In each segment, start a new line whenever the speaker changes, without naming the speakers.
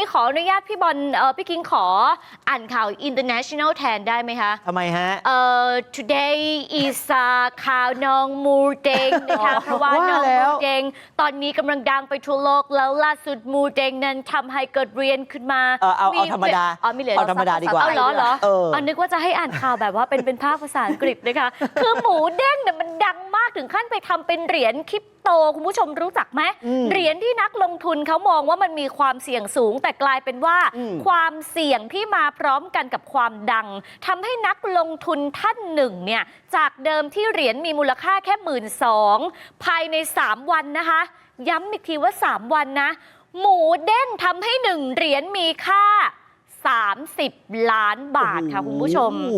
นี้ขออนุญาตพี่บอลเออพี่กิ้งขออ่านข่าว international แทนได้ไหมคะ
ทำไมฮะ
เอ่อ today is อ่าข่าวน้องมูเดงนะคะ
อ๋อ
เพราะว่า
ว่า
น้อง
แล้
มู
ว
เดงตอนนี้กำลังดังไปทั่วโลกแล้วล่าสุดมูเดงนั้นทำให้เกิดเรียนขึ้นมา
เออเอาเอาธรรมดา
อ๋อมีเหรียญ
เอาธรรมดาดีกว่า
เอาเหรอเหรอ
เออ
อันนึกว่าจะให้อ่านข่าวแบบว่าเป็นเป็นภาคภาษาอังกฤษนะคะ คือหมูเด้งเนี่ยมันดังมากถึงขั้นไปทำเป็นเหรียญคริปโตคุณผู้ชมรู้จักไหม
อืม
เหรียญที่นักลงทุนเขามองว่ามันมีความเสี่ยงสูง แต่กลายเป็นว่า
อืม
ความเสี่ยงที่มาพร้อมกันกับความดังทำให้นักลงทุนท่านหนึ่งเนี่ยจากเดิมที่เหรียญมีมูลค่าแค่หมื่นสองภายใน 3 วันนะคะ ย้ำอีกทีว่า 3 วันนะ หมูเด้งทำให้หนึ่งเหรียญมีค่า 30 ล้านบาทค่ะคุณผู้ชม
โอ้โห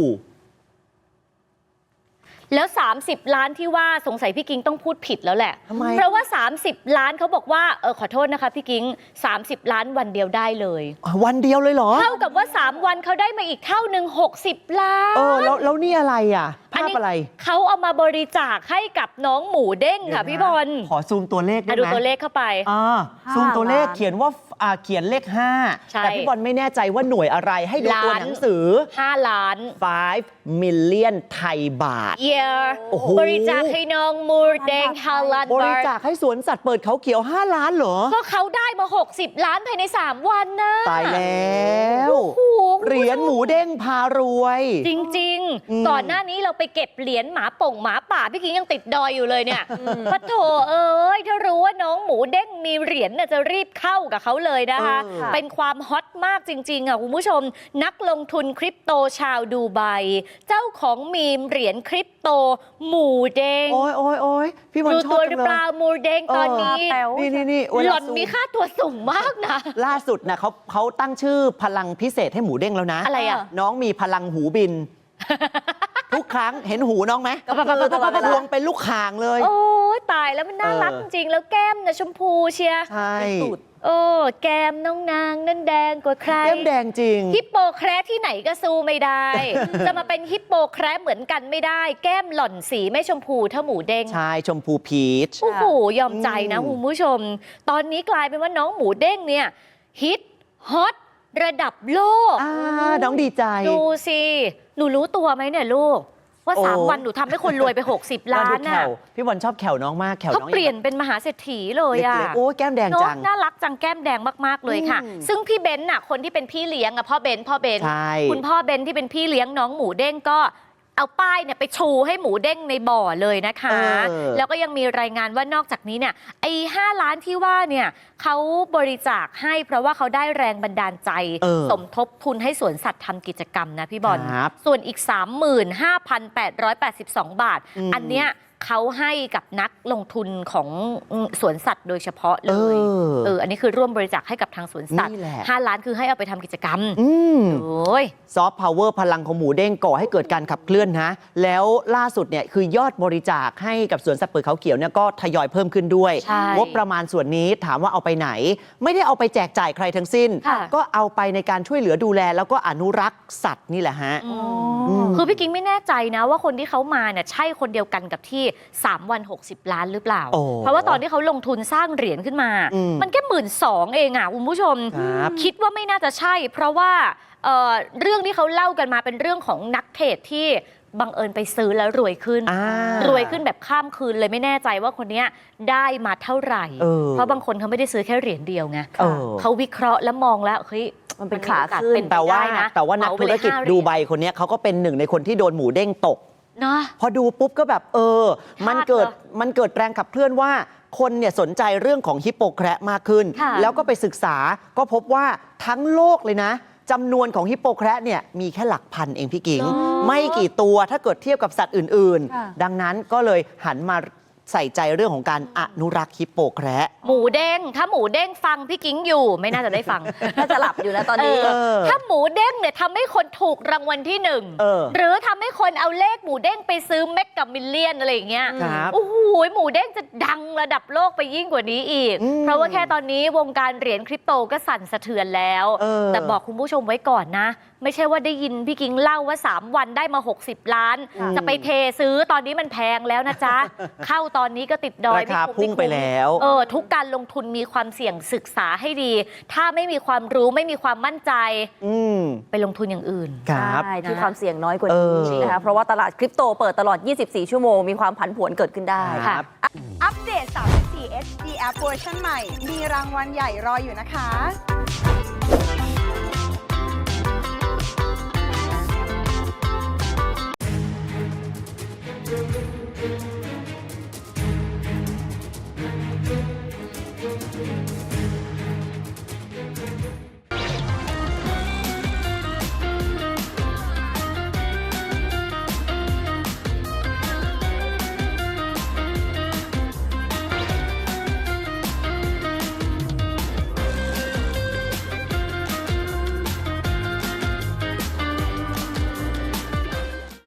แล้ว 30 ล้านที่ว่าสงสัยพี่กิ้งต้องพูดผิดแล้วแหละ
ทำไม
เพราะว่า 30 ล้านเขาบอกว่าเออขอโทษนะคะพี่กิ้ง 30 ล้านวันเดียวได้เลย
อะวันเดียวเลยเหรอ
เท่ากับว่า 3 วันเขาได้มาอีกเท่าหนึ่ง60 ล้าน
เออแล้วแล้วนี่อะไรอะ ภาพ
นี้
อะไร
เขาเอามาบริจาคให้กับน้องหมูเด้งค่ะพี่บอล
ขอซูมตัวเลขได้
อะ
ไหม
ดูตัวเลขเข้าไป
อ่าซูมตัวเลข
ห้าล้าน
เขียนว่าอ่าเขียนเลข 5
ใช่
แต่พี่บอลไม่แน่ใจว่าหน่วยอะไรให้ดูตัว
ล้าน
หนังสือ
5 ล้าน
5 million ไทยบาท
เยีย
โอ้โห
บริจาคให้น้องหมูเด้ง5ล้าน
บริ
บาท
จาคให้สวนสัตว์เปิดเขาเขียว 5 ล้านเหรอ
ก็เขาได้มา 60 ล้านภายใน 3 วันนะ
ตายแล้ว
โอ้โหคุณผู้ชม
เหรียญหมูเด้งพารวย
จริง
อืม
ๆ ก่อนหน้านี้เราไปเก็บเหรียญหมาป่งหมาป่า พี่กิ้งยังติดดอยอยู่เลยเนี่ยพระโถเอ้ย ถ้ารู้ว่าน้องหมูเด้งมีเหรียญน่ะจะรีบเข้ากับเขาเลยนะคะ
เออ
เป็นความฮอตมากจริงๆอะ คุณผู้ชม นักลงทุนคริปโตชาวดูไบเจ้าของมีมเหรียญคริปโต หมูเด้ง
โอ้ยโอ้ยโอ้ยพี่บอล
รู้
ชอ
ตั
บ
ว
จั
หรื
ง
อ
เล
เปล่าย หมูเด้งตอนนี้
แป๋ว
นี่นี่นี่เว
ห
ลา
ล่อน
ซูม
มีค่าตัวสูงมากนะ
ล่าสุดนะเขาเขาตั้งชื่อพลังพิเศษให้หมูเด้งแล้วนะ
อะไรอะ
น้องมีพลังหูบิน ทุกครั้งเห็นหูน้องไหม
ก็ปะปะปะปะปะปะ
รวงเป็นลูกคางเลย
โอ้ย ตายแล้วมันน่ารัก
เอ
จ
อ
ริงๆ แล้วแก้มนะชมพูเชียร์
ใช่
ตูด
โอ้แก้มน้องนางนั่นแดงกว่าใคร
แก้มแดงจริง
ฮิปโปแคร์ที่ไหนก็สู้ไม่ได้ จะมาเป็นฮิปโปแคร์เหมือนกันไม่ได้ แก้มหล่อนสีไม่ชมพูเท่าหมูเด้ง
ชายชมพูพีช
โอ้โห ยอมใจนะ
อืม
คุณผู้ชม ตอนนี้กลายเป็นว่าน้องหมูเด้งเนี่ย ฮิต ฮอต ระดับโลก
อ่าน้องดีใจ
ดูสิ หนูรู้ตัวไหมเนี่ยลูก ว่า
โอ้
สามวันหนูทำให้คนรวยไป 60 ล้าน
ดูแข
น่ะ
วพี่บอลชอบแขวน้องมากแขว
เขา
น้อง
เปลี่ยนเป็นมหาเศรษฐีเลยอะ
เล็กๆโอ้ยแก้มแดง
เนอะ
จัง
น่ารักจังแก้มแดงมาก ๆ เลยค่ะ
อืม
ซึ่งพี่เบนซ์น่ะคนที่เป็นพี่เลี้ยงอะพ่อเบนซ์พ่อเบนซ์
ใช่
คุณพ่อเบนซ์ที่เป็นพี่เลี้ยงน้องหมูเด้งก็ เอาป้ายเนี่ยไปชูให้หมูเด้งในบ่อเลยนะคะ
เออ
แล้วก็ยังมีรายงานว่านอกจากนี้เนี่ยไอ้ห้าล้านที่ว่าเนี่ยเขาบริจาคให้เพราะว่าเขาได้แรงบันดาลใจ
เออ
สมทบทุนให้สวนสัตว์ทำกิจกรรมนะพี่บอล
ครับ
ส่วนอีก 35,882 บาท
อืม
อันเนี้ย เขาให้กับนักลงทุนของสวนสัตว์โดยเฉพาะเล
เอยอ
เอออันนี้คือร่วมบริจาคให้กับทางสวนสัตว์
นี่แหละ
5ล้านคือให้เอาไปทำกิจกรรม
อืม
โอ้ย
ซอฟต์พาวเวอร์พลังของหมูเด้งก่อให้เกิดการขับเคลื่อนนะแล้วล่าสุดเนี่ยคือยอดบริจาคให้กับสวนสัตว์เปิดเขาเขียวเนี่ยก็ทยอยเพิ่มขึ้นด้วย
ใช่
งบประมาณส่วนนี้ถามว่าเอาไปไหน ไม่ได้เอาไปแจกจ่ายใครทั้งสิ้น
ค่ะ
ก็เอาไปในการช่วยเหลือดูแล แล้วก็อนุรักษ์สัตว์นี่แหละฮะ
อื
อืม
คือพี่กิ้งไม่แน่ใจนะว่าคนที่เขามาเนี่ยใช่คนเดียวกันกับที่3 วัน 60 ล้านหรือเปล่า
โอ้
เพราะว่าตอนที่เขาลงทุนสร้างเหรียญขึ้นมา
อืม
มันแค่หมื่นสองเองอะคุณผู้ชม
ครับ
คิดว่าไม่น่าจะใช่ เพราะว่าเอ่อเรื่องที่เขาเล่ากันมาเป็นเรื่องของนักเทรดที่บังเอิญไปซื้อแล้วรวยขึ้น
อ่าร
วยขึ้นแบบข้ามคืนเลยไม่แน่ใจว่าคนเนี้ยได้มาเท่าไหร่
เออ
เพราะบางคนเขาไม่ได้ซื้อแค่เหรียญเดียวไง
เออ
เขาวิเคราะห์แล้วมองแล้วเฮ้ย
มันเป็น
มี
ขา
โอกส
ขึ้น
เป็นไป
แต่ว่า
ได้นะ
แต่ว่านัก
เหมไป
ธุ
เล
ร
ย
กิจ
ห้าเหรียญ
ดูไบคนเนี้ยเขาก็เป็นหนึ่งในคนที่โดนหมูเด้งตก
เนาะ
พอดูปุ๊บก็แบบเออ มันเกิด
พลาดเหรอ
มันเกิดแรงขับเคลื่อนว่า คนเนี่ยสนใจเรื่องของฮิปโปแคระมากขึ้น
ค่ะ
แล้วก็ไปศึกษาก็พบว่าทั้งโลกเลยนะจำนวนของฮิปโปแคระเนี่ยมีแค่หลักพันเองพี่กิง ไม่กี่ตัวถ้าเกิดเทียบกับสัตว์อื่น
ค่ะ
ๆ ดังนั้นก็เลยหันมา ใส่ใจเรื่องของการอนุรักษ์ฮิปโปแคระ
หมูเด้ง ถ้าหมูเด้งฟังพี่กิ้งอยู่ ไม่น่าจะได้ฟัง
น่าจะหลับอยู่นะตอนนี้
เอ
เออ
ถ้าหมูเด้งเนี่ยทำให้คนถูกรางวัลที่หนึ่ง
เออ
หรือทำให้คนเอาเลขหมูเด้งไปซื้อเมกกับมิลเลียนอะไรอย่างเงี้ย
ครับ
โอ้โหหมูเด้งจะดังระดับโลกไปยิ่งกว่านี้อีก
อืม
เพราะว่าแค่ตอนนี้วงการเหรียญคริปโตก็สั่นสะเทือนแล้ว
เออ
แต่บอกคุณผู้ชมไว้ก่อนนะ ไม่ใช่ว่าได้ยินพี่กิ้งเล่าว่า 3 วันได้มา 60 ล้าน
อืม
จะไปเทซื้อตอนนี้มันแพงแล้วนะจ๊ะ เข้าตอนนี้ก็ติดดอย
ราคา
ม่คุ้ม
พุ่งไป
ม่คุ้ม
แล้ว
เออทุกการลงทุนมีความเสี่ยงศึกษาให้ดี ถ้าไม่มีความรู้ไม่มีความมั่นใจ
อืม
ไปลงทุนอย่างอื่น
ครับ
ใช่ที่
นะ
ความเสี่ยงน้อยกว่า
เอ
นี้
อ
นะคะเพราะว่าตลาดคริปโตเปิดตลอด 24 ชั่วโมง มีความผันผวนเกิดขึ้นได้
ครับ
อัปเดต 34 HD App เวอร์ชันใหม่ มีรางวัลใหญ่รออยู่นะคะ